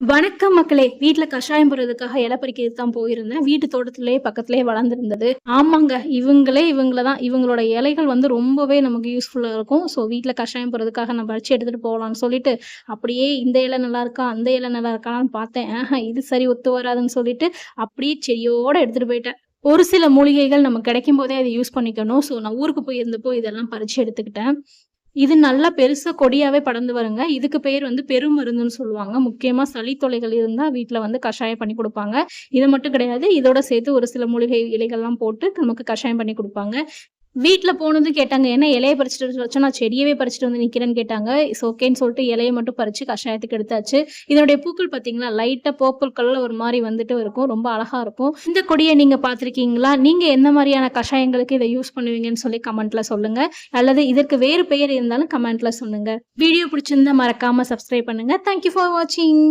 வணக்கம் மக்களே. வீட்டுல கஷாயம் போடுறதுக்காக இலை பறிக்கிறது தான் போயிருந்தேன். வீட்டு தோட்டத்திலேயே பக்கத்திலேயே வளர்ந்துருந்தது. ஆமாங்க இவங்களே இவங்கள தான். இவங்களோட இலைகள் வந்து ரொம்பவே நமக்கு யூஸ்ஃபுல்லா இருக்கும். ஸோ வீட்டில் கஷாயம் போடுறதுக்காக நான் பறிச்சு எடுத்துட்டு போகலாம்னு சொல்லிட்டு அப்படியே இந்த இலை நல்லா இருக்கா அந்த இலை நல்லா இருக்கான்னு பார்த்தேன். இது சரி ஒத்து வராதுன்னு சொல்லிட்டு அப்படியே செடியோட எடுத்துட்டு போயிட்டேன். ஒரு சில மூலிகைகள் நமக்கு கிடைக்கும் போதே அதை யூஸ் பண்ணிக்கணும். ஸோ நான் ஊருக்கு போயிருந்தப்போ இதெல்லாம் பறிச்சு எடுத்துக்கிட்டேன். இது நல்லா பெருசா கொடியாவே படர்ந்து வருங்க. இதுக்கு பேர் வந்து பெருமருந்துன்னு சொல்லுவாங்க. முக்கியமா சளி தொலைகள் இருந்தா வீட்டில் வந்து கஷாயம் பண்ணி கொடுப்பாங்க. இது மட்டும் கிடையாது இதோட சேர்த்து ஒரு சில மூலிகை இலைகள்லாம் போட்டு நமக்கு கஷாயம் பண்ணி கொடுப்பாங்க. வீட்டில் போனதும் கேட்டாங்க என்ன இலையை பறிச்சுட்டு வச்சா நான் செடியவே பறிச்சுட்டு வந்து நிற்கிறேன்னு கேட்டாங்க. இட்ஸ் ஓகேன்னு சொல்லிட்டு இலையை மட்டும் பறித்து கஷாயத்துக்கு எடுத்தாச்சு. இதனுடைய பூக்கள் பார்த்தீங்களா லைட்டாக பர்பிள் கலரில் ஒரு மாதிரி வந்துட்டு இருக்கும். ரொம்ப அழகாக இருக்கும். இந்த கொடியை நீங்கள் பார்த்துருக்கீங்களா? நீங்கள் எந்த மாதிரியான கஷாயங்களுக்கு இதை யூஸ் பண்ணுவீங்கன்னு சொல்லி கமெண்ட்டில் சொல்லுங்கள் அல்லது இதற்கு வேறு பெயர் இருந்தாலும் கமெண்ட்டில் சொல்லுங்கள் வீடியோ பிடிச்சிருந்தா மறக்காமல் சப்ஸ்கிரைப் பண்ணுங்கள் தேங்க்யூ ஃபார் வாட்சிங்